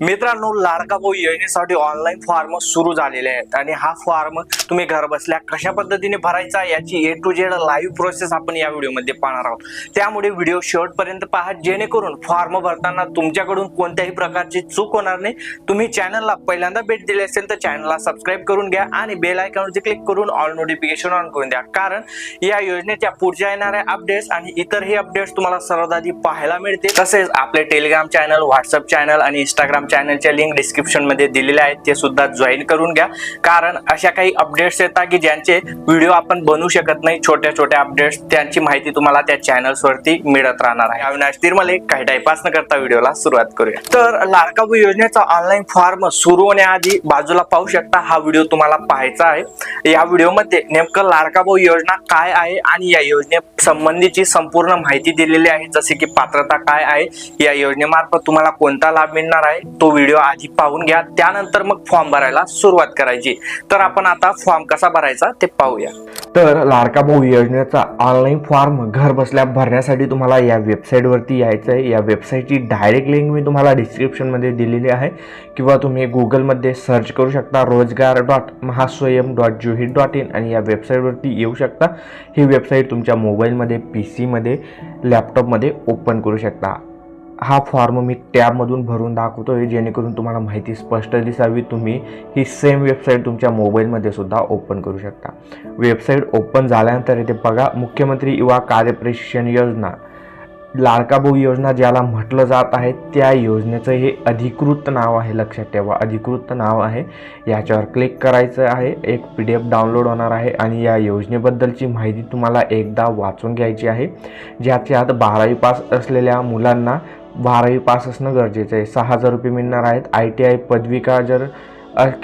मित्रांनो लाडका भाऊ योजनेसाठी ऑनलाईन फॉर्म सुरू झालेले आहेत. आणि हा फॉर्म तुम्ही घर बसल्या कशा पद्धतीने भरायचा याची A to Z live process आपण या व्हिडिओमध्ये पाहणार आहोत. त्यामुळे व्हिडिओ शेवटपर्यंत पहा जेणेकरून फॉर्म भरताना तुमच्याकडून कोणत्याही प्रकारची चूक होणार नाही. तुम्ही चॅनलला पहिल्यांदा भेट दिली असेल तर चॅनलला सबस्क्राईब करून घ्या आणि बेल आयकॉनवरती क्लिक करून ऑल नोटिफिकेशन ऑन करून द्या. कारण या योजनेच्या पुढच्या येणाऱ्या अपडेट्स आणि इतरही अपडेट्स तुम्हाला सर्वात आधी पाहायला मिळते तसेच आपले टेलिग्राम चॅनल व्हॉट्सअप चॅनल आणि इंस्टाग्राम चॅनलच्या लिंक डिस्क्रिप्शनमध्ये दिलेल्या दिलेले आहेत ते सुद्धा जॉईन करून घ्या. कारण अशा काही अपडेट्स येतात की ज्यांचे व्हिडिओ आपण बनवू शकत नाही छोट्या छोट्या अपडेट्स त्यांची माहिती तुम्हाला त्या चॅनल्सवरती मिळत राहणार आहे. अविनाश तिरमले काही टाईपास न करता व्हिडिओला सुरुवात करूया. तर लाडकाबू योजनेचा ऑनलाईन फॉर्म सुरू होण्याआधी बाजूला पाहू शकता हा व्हिडिओ तुम्हाला पाहायचा आहे. या व्हिडिओमध्ये नेमकं लाडकाभाऊ योजना काय आहे आणि या योजने संबंधीची संपूर्ण माहिती दिलेली आहे जसे की पात्रता काय आहे या योजनेमार्फत तुम्हाला कोणता लाभ मिळणार आहे तो व्हिडिओ आधी पाहून घ्या त्यानंतर मग फॉर्म भरायला सुरुवात करायची. तर आपण आता फॉर्म कसा भरायचा ते पाहूया. तर लाडका भाऊ योजनेचा ऑनलाईन फॉर्म घर बसल्या भरण्यासाठी तुम्हाला या वेबसाईटवरती यायचं आहे या वेबसाईटची डायरेक्ट लिंक मी तुम्हाला डिस्क्रिप्शनमध्ये दिलेली आहे. किंवा तुम्ही गुगलमध्ये सर्च करू शकता रोजगार डॉट महास्वयम डॉट जुही डॉट इन आणि या वेबसाईटवरती येऊ शकता. ही वेबसाईट तुमच्या मोबाईलमध्ये पी सीमध्ये लॅपटॉपमध्ये ओपन करू शकता. हा फॉर्म मी टॅबमधून भरून दाखवतो आहे जेणेकरून तुम्हाला माहिती स्पष्ट दिसावी. तुम्ही ही सेम वेबसाईट तुमच्या मोबाईलमध्ये सुद्धा ओपन करू शकता. वेबसाईट ओपन झाल्यानंतर येथे बघा मुख्यमंत्री युवा कार्यप्रशिक्षण योजना लाडका योजना ज्याला म्हटलं जात आहे त्या योजनेचं हे अधिकृत नाव आहे लक्षात ठेवा अधिकृत नाव आहे. याच्यावर क्लिक करायचं आहे एक पी डी एफ डाउनलोड होणार आहे आणि या योजनेबद्दलची माहिती तुम्हाला एकदा वाचून घ्यायची आहे. ज्याच्यात बारावी पास असलेल्या मुलांना बारावी पास असणं गरजेचं आहे. सहा हजार रुपये मिळणार आहेत. आय टी आय पदविका जर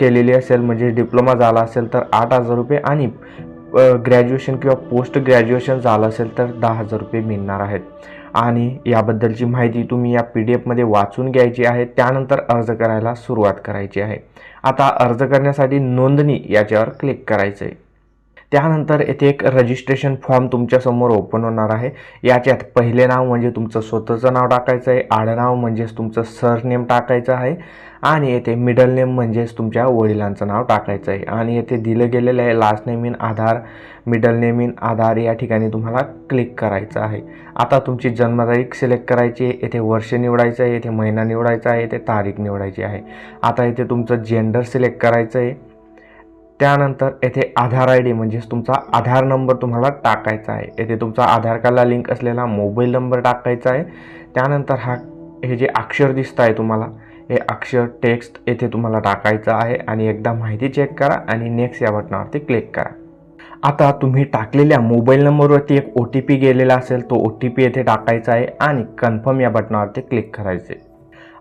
केलेली असेल म्हणजे डिप्लोमा झाला असेल तर आठ हजार रुपये आणि ग्रॅज्युएशन किंवा पोस्ट ग्रॅज्युएशन झालं असेल तर दहा हजार रुपये मिळणार आहेत. आणि याबद्दलची माहिती तुम्ही या पी डी एफमध्ये वाचून घ्यायची आहे. त्यानंतर अर्ज करायला सुरुवात करायची आहे. आता अर्ज करण्यासाठी नोंदणी याच्यावर क्लिक करायचं आहे त्यानंतर येथे एक रजिस्ट्रेशन फॉर्म तुमच्यासमोर ओपन होणार आहे. याच्यात पहिले नाव म्हणजे तुमचं स्वतःचं नाव टाकायचं आहे. आडनाव म्हणजेच तुमचं सरनेम टाकायचं आहे. आणि येथे मिडल नेम म्हणजेच तुमच्या वडिलांचं नाव टाकायचं आहे. आणि येथे दिलं गेलेलं आहे last name in Aadhaar middle name in Aadhaar या ठिकाणी तुम्हाला क्लिक करायचं आहे. आता तुमची जन्मतारीख सिलेक्ट करायची आहे. येथे वर्ष निवडायचं आहे. येथे महिना निवडायचा आहे. येथे तारीख निवडायची आहे. आता येथे तुमचं जेंडर सिलेक्ट करायचं आहे. त्यानंतर येथे आधार आय डी म्हणजेच तुमचा आधार नंबर तुम्हाला टाकायचा आहे. येथे तुमचा आधार कार्डला लिंक असलेला मोबाईल नंबर टाकायचा आहे. त्यानंतर हा हे जे अक्षर दिसत आहे तुम्हाला हे अक्षर टेक्स्ट येथे तुम्हाला टाकायचं आहे आणि एकदा माहिती चेक करा आणि नेक्स्ट या बटनावरती क्लिक करा. आता तुम्ही टाकलेल्या मोबाईल नंबरवरती एक ओ टी पी गेलेला असेल तो ओ टी पी येथे टाकायचा आहे आणि कन्फर्म या बटनावरती क्लिक करायचे.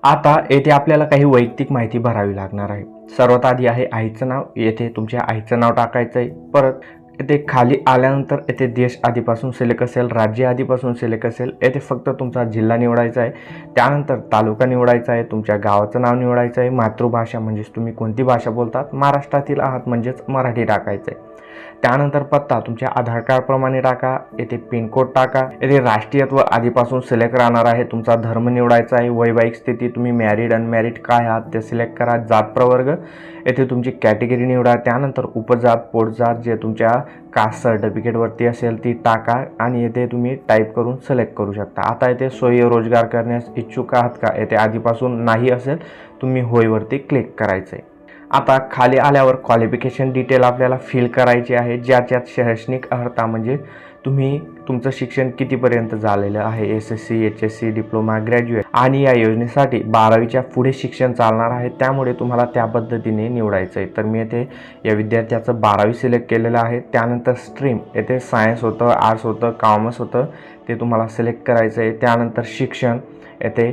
आता येथे आपल्याला काही वैयक्तिक माहिती भरावी लागणार आहे. सर्वात आधी आहे आईचं नाव. येथे तुमच्या आईचं नाव टाकायचं आहे परत येथे खाली आल्यानंतर येथे देश आधीपासून सिलेक्ट असेल राज्य आधीपासून सिलेक्ट असेल येथे फक्त तुमचा जिल्हा निवडायचा आहे. त्यानंतर तालुका निवडायचा आहे तुमच्या गावाचं नाव निवडायचं आहे. मातृभाषा म्हणजेच तुम्ही कोणती भाषा बोलतात? महाराष्ट्रातील आहात म्हणजेच मराठी टाकायचं आहे त्यानंतर पत्ता तुमच्या आधार कार्डप्रमाणे टाका येथे पिनकोड टाका येथे राष्ट्रीयत्व आधीपासून सिलेक्ट राहणार आहे तुमचा धर्म निवडायचा आहे वैवाहिक स्थिती तुम्ही मॅरिड अनमॅरिड काय आहात ते सिलेक्ट करा जात प्रवर्ग येथे तुमची कॅटेगरी निवडा त्यानंतर उपजात पोटजात जे तुमच्या कास्ट सर्टिफिकेटवरती असेल ती टाका आणि येथे तुम्ही टाईप करून सिलेक्ट करू शकता. आता येथे सोय रोजगार करण्यास इच्छुक आहात का? येथे आधीपासून नाही असेल तुम्ही होईवरती क्लिक करायचं आहे आता खाली आल्यावर क्वालिफिकेशन डिटेल आपल्याला फिल करायची आहे. ज्याच्यात शैक्षणिक अर्हता म्हणजे तुम्ही तुमचं शिक्षण कितीपर्यंत झालेलं आहे? S S C H S C diploma graduate आणि या योजनेसाठी बारावीच्या पुढे शिक्षण चालणार आहे. त्यामुळे तुम्हाला त्या पद्धतीने निवडायचं आहे तर मी येथे या विद्यार्थ्याचं बारावी सिलेक्ट केलेलं आहे. त्यानंतर स्ट्रीम येथे सायन्स होतं आर्ट्स होतं कॉमर्स होतं ते तुम्हाला सिलेक्ट करायचं आहे त्यानंतर शिक्षण येथे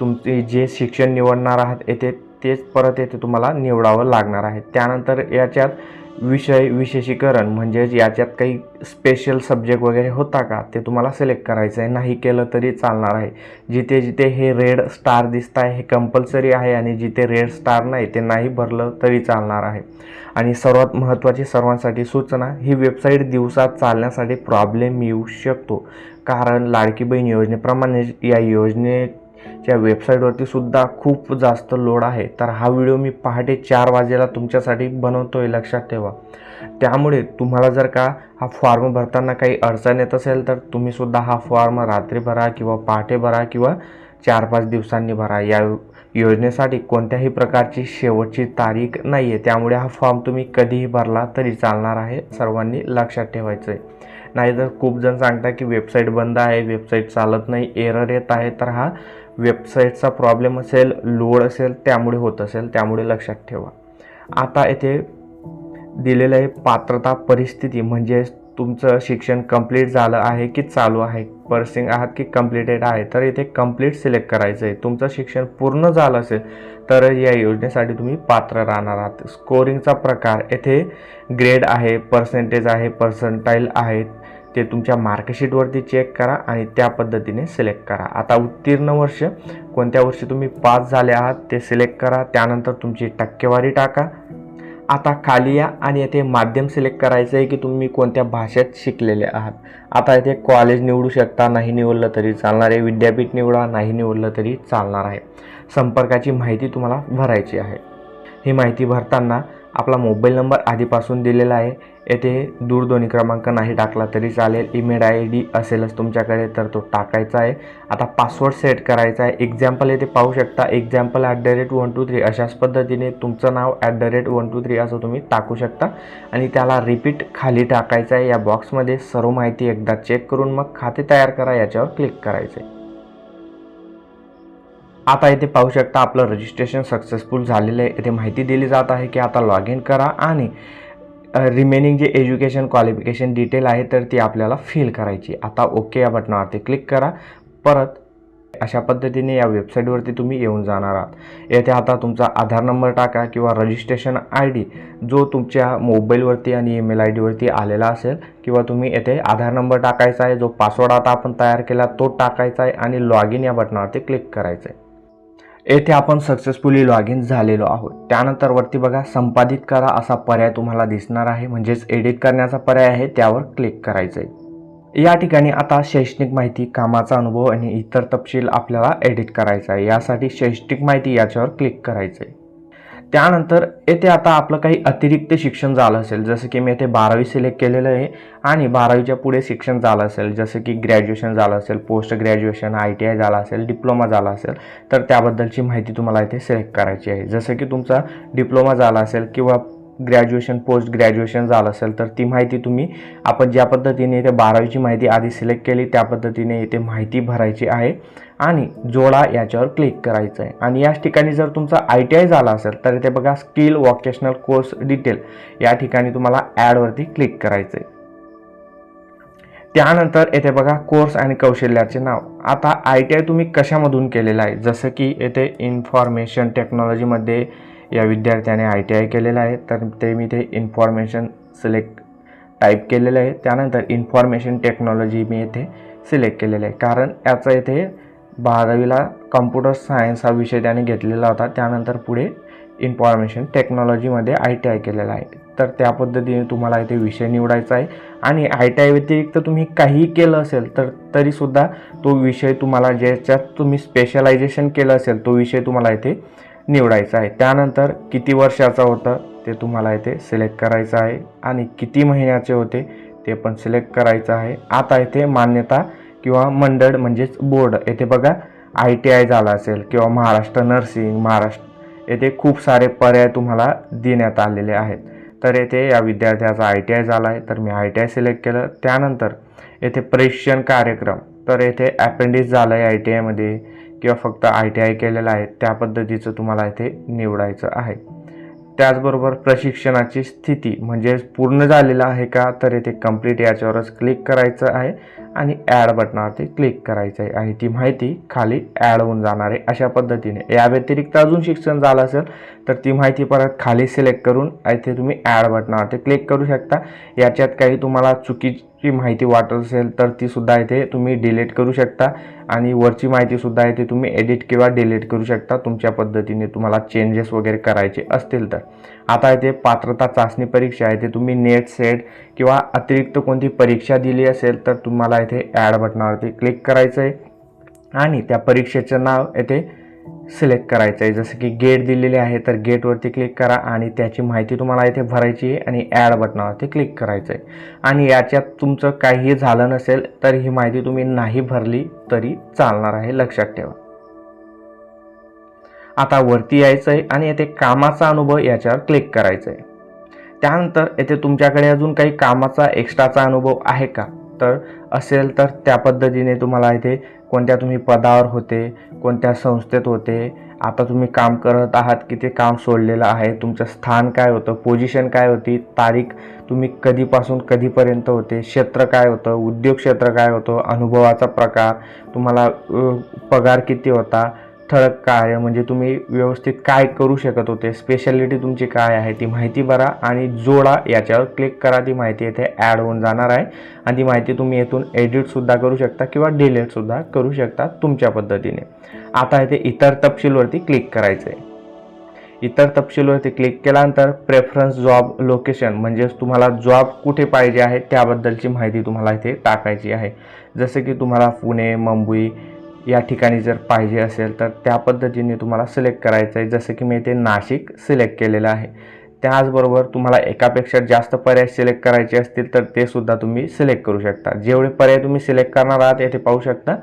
तुमचे जे शिक्षण निवडणार आहात येथे तेच परत येथे तुम्हाला निवडावं लागणार आहे. त्यानंतर याच्यात विषय विशेषीकरण म्हणजेच याच्यात काही स्पेशल सब्जेक्ट वगैरे होता का? ते तुम्हाला सिलेक्ट करायचं आहे. नाही केलं तरी चालणार आहे. जिथे जिथे हे रेड स्टार दिसत आहे हे कंपल्सरी आहे आणि जिथे रेड स्टार नाही ते नाही भरलं तरी चालणार आहे. आणि सर्वात महत्त्वाची सर्वांसाठी सूचना ही वेबसाईट दिवसात चालण्यासाठी प्रॉब्लेम येऊ शकतो. कारण लाडकी बहीण योजनेप्रमाणे या योजने च्या वेबसाईटवरती सुद्धा खूप जास्त लोड आहे तर हा व्हिडिओ मी पहाटे चार वाजेला तुमच्यासाठी बनवतो आहे लक्षात ठेवा. त्यामुळे तुम्हाला जर का हा फॉर्म भरताना काही अडचण येत असेल तर तुम्हीसुद्धा हा फॉर्म रात्री भरा किंवा पहाटे भरा किंवा चार पाच दिवसांनी भरा. या योजनेसाठी कोणत्याही प्रकारची शेवटची तारीख नाही आहे त्यामुळे हा फॉर्म तुम्ही कधीही भरला तरी चालणार आहे सर्वांनी लक्षात ठेवायचं आहे नाहीतर खूप जण सांगता की वेबसाईट बंद आहे वेबसाईट चालत नाही एरर येत आहे. तर हा वेबसाईटचा प्रॉब्लेम असेल लोड असेल त्यामुळे होत असेल त्यामुळे लक्षात ठेवा. आता येथे दिलेलं आहे पात्रता परिस्थिती म्हणजे तुमचं शिक्षण कंप्लीट झालं आहे की चालू आहे? पर्सिंग आहात की कम्प्लिटेड आहे? तर इथे कंप्लीट सिलेक्ट करायचं आहे. तुमचं शिक्षण पूर्ण झालं असेल तर या योजनेसाठी तुम्ही पात्र राहणार आहात. स्कोरिंगचा प्रकार येथे ग्रेड आहे पर्सेंटेज आहे पर्सेंटाईल आहे ते तुमच्या मार्कशीटवरती चेक करा आणि त्या पद्धतीने सिलेक्ट करा. आता उत्तीर्ण वर्ष कोणत्या वर्षी तुम्ही पास झाले आहात ते सिलेक्ट करा त्यानंतर तुमची टक्केवारी टाका. आता खाली या आणि येथे माध्यम सिलेक्ट करायचं आहे की तुम्ही कोणत्या भाषेत शिकलेले आहात. आता येथे कॉलेज निवडू शकता नाही निवडलं तरी चालणार आहे. विद्यापीठ निवडा नाही निवडलं तरी चालणार आहे. संपर्काची माहिती तुम्हाला भरायची आहे. ही माहिती भरताना आपला मोबाईल नंबर आधीपासून दिलेला आहे. येथे दूरध्वनी क्रमांक नाही टाकला तरी चालेल. ईमेल आय डी असेलच तुमच्याकडे तर तो टाकायचा आहे. आता पासवर्ड सेट करायचा आहे. एक्झाम्पल येथे पाहू शकता. Example at the rate one two three अशाच पद्धतीने तुमचं नाव at the rate one two three असं तुम्ही टाकू शकता. आणि त्याला रिपीट खाली टाकायचं आहे. या बॉक्समध्ये सर्व माहिती एकदा चेक करून मग खाते तयार करा. याच्यावर क्लिक करायचं आहे आता इथे पाहू शकता आपलं रजिस्ट्रेशन सक्सेसफुल झालेलं आहे. इथे माहिती दिली जात आहे की आता लॉग इन करा आणि रिमेनिंग जे एज्युकेशन क्वालिफिकेशन डिटेल आहे तर ती आपल्याला फिल करायची. आता ओके या बटनावरती क्लिक करा. परत अशा पद्धतीने या वेबसाईटवरती तुम्ही येऊन जाणार आहात. येथे आता तुमचा आधार नंबर टाका किंवा रजिस्ट्रेशन आय डी जो तुमच्या मोबाईलवरती आणि ईमेल आय डीवरती आलेला असेल किंवा तुम्ही येथे आधार नंबर टाकायचा आहे जो पासवर्ड आता आपण तयार केला तो टाकायचा आहे आणि लॉग इन या बटनावरती क्लिक करायचं आहे येथे आपण सक्सेसफुली लॉग इन झालेलो आहोत. त्यानंतर वरती बघा संपादित करा असा पर्याय तुम्हाला दिसणार आहे. म्हणजेच एडिट करण्याचा पर्याय आहे त्यावर क्लिक करायचं आहे या ठिकाणी आता शैक्षणिक माहिती कामाचा अनुभव आणि इतर तपशील आपल्याला एडिट करायचा आहे. यासाठी शैक्षणिक माहिती याच्यावर क्लिक करायचं आहे त्यानंतर येथे आता आपलं काही अतिरिक्त शिक्षण झालं असेल जसं की मी येथे बारावी सिलेक्ट केलेलं आहे आणि बारावीच्या पुढे शिक्षण झालं असेल जसं की ग्रॅज्युएशन झालं असेल post graduation I T I झालं असेल डिप्लोमा झाला असेल तर त्याबद्दलची माहिती तुम्हाला इथे सिलेक्ट करायची आहे. जसं की तुमचा डिप्लोमा झाला असेल किंवा ग्रॅज्युएशन पोस्ट ग्रॅज्युएशन झालं असेल तर ती माहिती तुम्ही आपण ज्या पद्धतीने इथे बारावीची माहिती आधी सिलेक्ट केली त्या पद्धतीने इथे माहिती भरायची आहे. आणि जोडा याच्यावर क्लिक करायचं आहे आणि याच ठिकाणी जर तुमचा आय टी आय झाला असेल तर इथे बघा स्किल वॉकेशनल कोर्स डिटेल या ठिकाणी तुम्हाला ॲडवरती क्लिक करायचं आहे त्यानंतर येथे बघा कोर्स आणि कौशल्याचे नाव. आता आय टी आय तुम्ही कशामधून केलेलं आहे? जसं की येथे इन्फॉर्मेशन टेक्नॉलॉजीमध्ये या विद्यार्थ्याने आय टी आय केलेलं आहे. तर ते मी ते इन्फॉर्मेशन सिलेक्ट टाईप केलेलं आहे. त्यानंतर इन्फॉर्मेशन टेक्नॉलॉजी मी येथे सिलेक्ट केलेलं आहे. कारण याचं येथे बारावीला कम्प्युटर सायन्स हा विषय त्याने घेतलेला होता. त्यानंतर पुढे इन्फॉर्मेशन टेक्नॉलॉजीमध्ये आय टी आय केलेला आहे. तर त्या पद्धतीने तुम्हाला इथे विषय निवडायचा आहे. आणि आय टी आय व्यतिरिक्त तुम्ही काहीही केलं असेल तर तरीसुद्धा तो विषय तुम्हाला ज्याच्यात तुम्ही स्पेशलायझेशन केलं असेल तो विषय तुम्हाला इथे निवडायचं आहे. त्यानंतर किती वर्षाचा होतं ते तुम्हाला इथे सिलेक्ट करायचं आहे आणि किती महिन्याचे होते ते पण सिलेक्ट करायचं आहे. आता इथे मान्यता किंवा मंडळ म्हणजेच बोर्ड येथे बघा आय टी आय झाला असेल किंवा महाराष्ट्र नर्सिंग महाराष्ट्र येथे खूप सारे पर्याय तुम्हाला देण्यात आलेले आहेत. तर येथे या विद्यार्थ्याचा आय टी आय झाला आहे तर मी आय टी आय सिलेक्ट केलं. त्यानंतर येथे प्रशिक्षण कार्यक्रम. तर येथे ॲपेंडिक्स झालं आहे आय टी आयमध्ये किंवा फक्त आय टी आय केलेलं आहे त्या पद्धतीचं तुम्हाला इथे निवडायचं आहे. त्याचबरोबर प्रशिक्षणाची स्थिती म्हणजेच पूर्ण झालेलं आहे का तर इथे कंप्लीट याच्यावरच क्लिक करायचं आहे आणि ॲड बटनावरती क्लिक करायचं आहे आणि ती माहिती खाली ॲड होऊन जाणार आहे अशा पद्धतीने. या व्यतिरिक्त अजून शिक्षण झालं असेल तर ती माहिती परत खाली सिलेक्ट करून इथे तुम्ही ॲड बटनावरती क्लिक करू शकता. याच्यात काही तुम्हाला ची माहिती वाटत असेल तर ती सुद्धा इथे तुम्ही डिलीट करू शकता. आणि वरची माहिती सुद्धा इथे तुम्ही एडिट किंवा डिलीट करू शकता. तुमच्या पद्धतीने तुम्हाला चेंजेस वगैरे करायचे असतील तर. आता इथे पात्रता चाचणी परीक्षा आहे. ते तुम्ही नेट सेट किंवा अतिरिक्त कोणती परीक्षा दिली असेल तर तुम्हाला इथे ॲड बटनावरती क्लिक करायचं आहे आणि त्या परीक्षेचं नाव येथे सिलेक्ट करायचं आहे जसं की गेट दिलेले आहे तर गेटवरती क्लिक करा आणि त्याची माहिती तुम्हाला इथे भरायची आहे आणि ॲड बटनावरती क्लिक करायचं आहे आणि याच्यात तुमचं काहीही झालं नसेल तर ही माहिती तुम्ही नाही भरली तरी चालणार आहे. लक्षात ठेवा. आता वरती यायचं आहे आणि येथे कामाचा अनुभव याच्यावर क्लिक करायचं आहे त्यानंतर येथे तुमच्याकडे अजून काही कामाचा एक्स्ट्राचा अनुभव आहे का? तर असेल तर त्या पद्धतीने तुम्हाला इथे कोणत्या तुम्ही पदावर होते कोणत्या संस्थेत होते आता तुम्ही काम करत आहात की ते काम सोडलेलं आहे तुमचं स्थान काय होतं पोझिशन काय होती तारीख तुम्ही कधीपासून कधीपर्यंत होते क्षेत्र काय होतं उद्योग क्षेत्र काय होतं अनुभवाचा प्रकार तुम्हाला पगार किती होता ठळक कार्य म्हणजे तुम्ही व्यवस्थित काय करू शकत होते स्पेशालिटी तुमची काय आहे ती माहिती भरा आणि जोडा याच्यावर क्लिक करा. ती माहिती येथे ॲड होऊन जाणार आहे. आणि ती माहिती तुम्ही येथून एडिटसुद्धा करू शकता किंवा डिलीटसुद्धा करू शकता तुमच्या पद्धतीने. आता इथे इतर तपशीलवरती क्लिक करायचं आहे इतर तपशीलवरती क्लिक केल्यानंतर प्रेफरन्स जॉब लोकेशन म्हणजेच तुम्हाला जॉब कुठे पाहिजे आहे त्याबद्दलची माहिती तुम्हाला इथे टाकायची आहे. जसं की तुम्हाला पुणे मुंबई या ठिकाणी जर पाहिजे असेल तर त्या पद्धतीने तुम्हाला सिलेक्ट करायचं आहे. जसं की मी इथे नाशिक सिलेक्ट केलेलं आहे. त्याचबरोबर तुम्हाला एकापेक्षा जास्त पर्याय सिलेक्ट करायचे असतील तर ते सुद्धा तुम्ही सिलेक्ट करू शकता. जेवढे पर्याय तुम्ही सिलेक्ट करणार आहात येथे पाहू शकता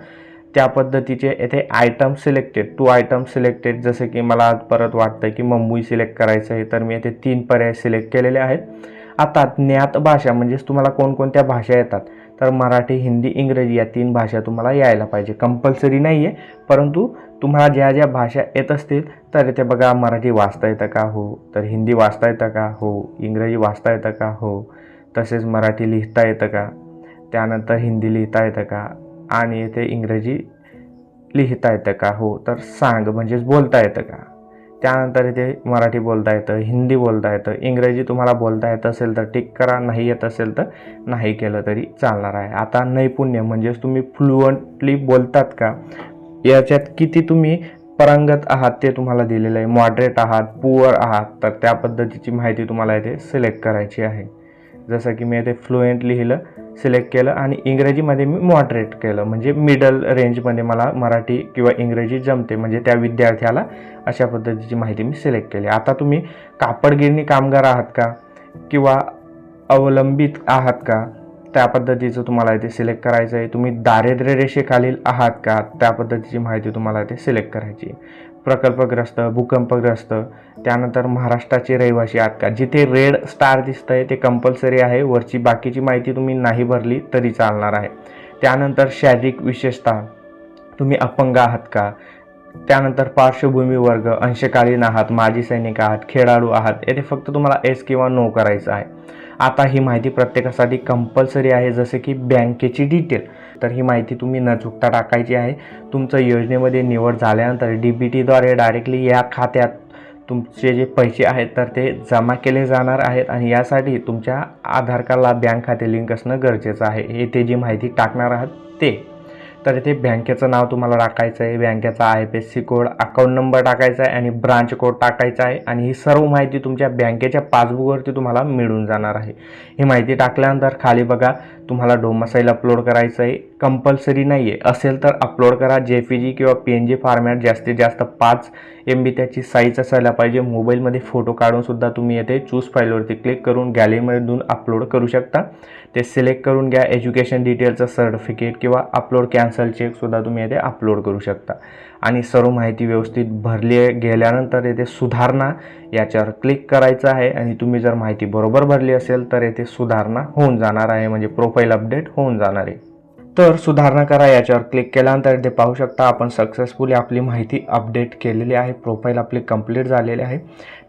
त्या पद्धतीचे येथे item selected two item selected जसं की मला आज परत वाटतं की मुंबई सिलेक्ट करायचं आहे तर मी येथे तीन पर्याय सिलेक्ट केलेले आहेत. आता ज्ञात भाषा म्हणजेच तुम्हाला कोणकोणत्या भाषा येतात तर मराठी हिंदी इंग्रजी या तीन भाषा तुम्हाला यायला पाहिजे. कंपल्सरी नाही आहे परंतु तुम्हाला ज्या ज्या भाषा येत असतील तर ते बघा मराठी वाचता येतं का? हो. तर हिंदी वाचता येतं का? हो. इंग्रजी वाचता येतं का? हो. तसेच मराठी लिहिता येतं का? त्यानंतर हिंदी लिहिता येतं का? आणि इथे इंग्रजी लिहिता येतं का? हो. तर सांग म्हणजेच बोलता येतं का? त्यानंतर इथे मराठी बोलता येतं हिंदी बोलता येतं इंग्रजी तुम्हाला बोलता येत असेल तर टिक करा नाही येत असेल तर नाही केलं तरी चालणार आहे. आता नैपुण्य म्हणजेच तुम्ही फ्लुअंटली बोलतात का? याच्यात किती तुम्ही परंगत आहात ते तुम्हाला दिलेलं आहे. मॉडरेट आहात पुअर आहात. तर त्या पद्धतीची माहिती तुम्हाला इथे सिलेक्ट करायची आहे. जसं की मी इथे फ्लुएंट लिहिलं सिलेक्ट केलं आणि इंग्रजीमध्ये मी मॉडरेट केलं. म्हणजे मिडल रेंजमध्ये मला मराठी किंवा इंग्रजी जमते. म्हणजे त्या विद्यार्थ्याला अशा पद्धतीची माहिती मी सिलेक्ट केली. आता तुम्ही कापडगिरणी कामगार आहात का? किंवा अवलंबित आहात का? त्या पद्धतीचं तुम्हाला इथे सिलेक्ट करायचं आहे. तुम्ही दारिद्र्य रेषेखालील आहात का? त्या पद्धतीची माहिती तुम्हाला इथे सिलेक्ट करायची आहे. प्रकल्पग्रस्त भूकंपग्रस्त त्यानंतर महाराष्ट्राचे रहिवासी आहात का? जिथे रेड स्टार दिसतं आहे ते कंपल्सरी आहे. वरची बाकीची माहिती तुम्ही नाही भरली तरी चालणार आहे. त्यानंतर शारीरिक विशेषता तुम्ही अपंग आहात का? त्यानंतर पार्श्वभूमी वर्ग अंशकालीन आहात माजी सैनिक आहात खेळाडू आहात येथे फक्त तुम्हाला एस किंवा नो करायचं आहे. आता ही माहिती प्रत्येकासाठी कंपल्सरी आहे जसे की बँकेची डिटेल तर ही माहिती तुम्ही न चुकता टाकायची आहे. तुमचं योजनेमध्ये निवड झाल्यानंतर डी बी टीद्वारे डायरेक्टली या खात्यात तुमचे जे पैसे आहेत तर ते जमा केले जाणार आहेत आणि यासाठी तुमच्या आधार कार्डला बँक खाते लिंक असणं गरजेचं आहे. हे ते जी माहिती टाकणार आहात ते तर इथे बँकेचं नाव तुम्हाला टाकायचं आहे. बँकेचा I P S C code account number टाकायचा आहे आणि ब्रांच कोड टाकायचा आहे. आणि ही सर्व माहिती तुमच्या बँकेच्या पासबुकवरती तुम्हाला मिळून जाणार आहे. ही माहिती टाकल्यानंतर खाली बघा तुम्हाला डोमासाईल अपलोड करायचं आहे. कंपल्सरी नाही आहे असेल तर अपलोड करा. जे पी जी किंवा पी एन जी फॉर्मॅट जास्तीत जास्त पाच एम बी त्याची साईज असायला पाहिजे. मोबाईलमध्ये फोटो काढूनसुद्धा तुम्ही येथे चूज फाईलवरती क्लिक करून गॅलरीमधून अपलोड करू शकता. ते सिलेक्ट करून घ्या. एज्युकेशन डिटेलचं सर्टिफिकेट किंवा अपलोड कॅन्सल चेकसुद्धा तुम्ही येथे अपलोड करू शकता. आणि सर्व माहिती व्यवस्थित भरली गेल्यानंतर येथे सुधारणा याच्यावर क्लिक करायचं आहे. आणि तुम्ही जर माहिती बरोबर भरली असेल तर येथे सुधारणा होऊन जाणार आहे. म्हणजे प्रोफाईल अपडेट होऊन जाणार आहे. तर सुधारणा करा याच्यावर क्लिक केल्यानंतर इथे पाहू शकता आपण सक्सेसफुली आपली माहिती अपडेट केलेली आहे प्रोफाईल आपली कंप्लीट झालेली आहे.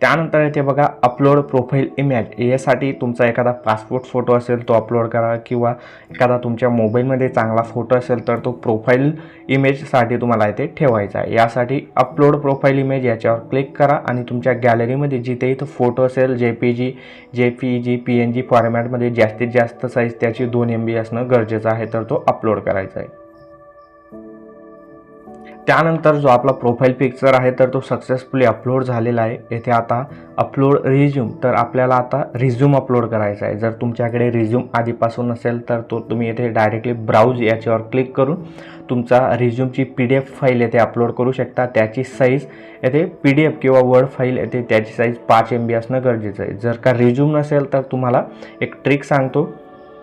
त्यानंतर इथे बघा अपलोड प्रोफाईल इमेज यासाठी तुमचा एखादा पासपोर्ट फोटो असेल तो अपलोड करा किंवा एखादा तुमच्या मोबाईलमध्ये चांगला फोटो असेल तर तो प्रोफाईल इमेजसाठी तुम्हाला इथे ठेवायचा आहे. यासाठी अपलोड प्रोफाईल इमेज याच्यावर क्लिक करा आणि तुमच्या गॅलरीमध्ये जिथे इथं फोटो असेल J P G J P G P N G फॉर्मॅटमध्ये जास्तीत जास्त साईज त्याची दोन एम बी असणं गरजेचं आहे. तर तो अपलोड करायचा आहे. त्यानंतर जो आपला प्रोफाईल पिक्चर आहे तर तो सक्सेसफुली अपलोड झालेला आहे. येथे आता अपलोड रिझ्यूम तर आपल्याला आता रिझ्यूम अपलोड करायचा आहे. जर तुमच्याकडे रिझ्यूम आधीपासून असेल तर तो तुम्ही येथे डायरेक्टली ब्राउज याच्यावर क्लिक करून तुमचा रिझ्यूमची पी डी एफ फाईल येथे अपलोड करू शकता. त्याची साईज येथे पी डी एफ किंवा वर्ड फाईल येथे त्याची साईज पाच एम बी असणं गरजेचं आहे. जर का रिझ्यूम नसेल तर तुम्हाला एक ट्रिक सांगतो.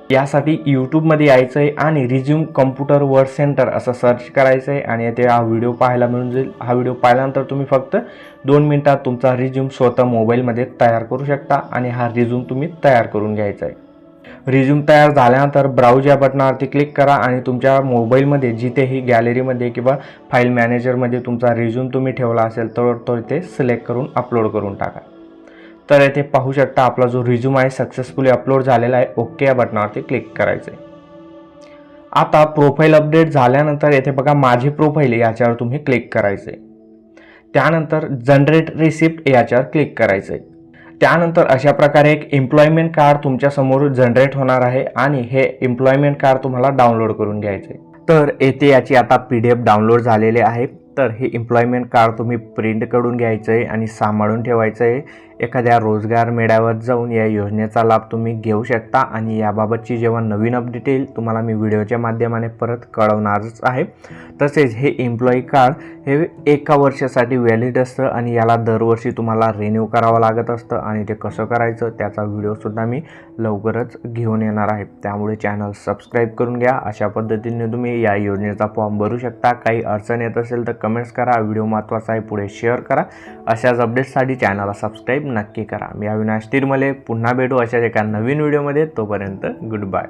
यासाठी यूट्यूबमध्ये यायचं आहे आणि रिझ्यूम कम्प्युटर वर्ड सेंटर असं सर्च करायचं आहे आणि ते हा व्हिडिओ पाहायला मिळून जाईल. हा व्हिडिओ पाहिल्यानंतर तुम्ही फक्त दोन मिनटात तुमचा रिझ्यूम स्वतः मोबाईलमध्ये तयार करू शकता आणि हा रिझ्यूम तुम्ही तयार करून घ्यायचा आहे रिझ्यूम तयार झाल्यानंतर ब्राउज या बटनावरती क्लिक करा आणि तुमच्या मोबाईलमध्ये जिथेही गॅलरीमध्ये किंवा फाईल मॅनेजरमध्ये तुमचा रिझ्यूम तुम्ही ठेवला असेल तर तो इथे सिलेक्ट करून अपलोड करून टाका. तर येथे पाहू शकता आपला जो रिझ्यूम आहे सक्सेसफुली अपलोड झालेला आहे ओके या बटनावरती क्लिक करायचं आहे आता प्रोफाईल अपडेट झाल्यानंतर येथे बघा माझी प्रोफाईल याच्यावर तुम्ही क्लिक करायचं आहे त्यानंतर जनरेट रिसिप्ट याच्यावर क्लिक करायचं आहे त्यानंतर अशा प्रकारे एक एम्प्लॉयमेंट कार्ड तुमच्यासमोर जनरेट होणार आहे आणि हे एम्प्लॉयमेंट कार्ड तुम्हाला डाउनलोड करून घ्यायचं आहे तर येथे याची आता पी डी एफ डाउनलोड झालेले आहे. तर हे एम्प्लॉयमेंट कार्ड तुम्ही प्रिंट करून घ्यायचं आहे आणि सांभाळून ठेवायचं आहे एखाद्या रोजगार मेळ्यावर जाऊन या योजनेचा लाभ तुम्ही घेऊ शकता आणि याबाबतची जेव्हा नवीन अपडेट येईल तुम्हाला मी व्हिडिओच्या माध्यमाने परत कळवणारच आहे. तसेच हे एम्प्लॉई कार्ड हे एका वर्षासाठी व्हॅलिड असतं आणि याला दरवर्षी तुम्हाला रिन्यू करावं लागत असतं आणि ते कसं करायचं त्याचा व्हिडिओसुद्धा मी लवकरच घेऊन येणार आहे. त्यामुळे चॅनल सबस्क्राईब करून घ्या. अशा पद्धतीने तुम्ही या योजनेचा फॉर्म भरू शकता. काही अडचण येत असेल तर कमेंट्स करा. व्हिडिओ महत्त्वाचा आहे पुढे शेअर करा. अशाच अपडेट्ससाठी चॅनलला सबस्क्राईब नक्की करा. मी अविनाश तिरमले. पुन्हा भेटू अशाच एका नवीन व्हिडिओमध्ये. तोपर्यंत गुड बाय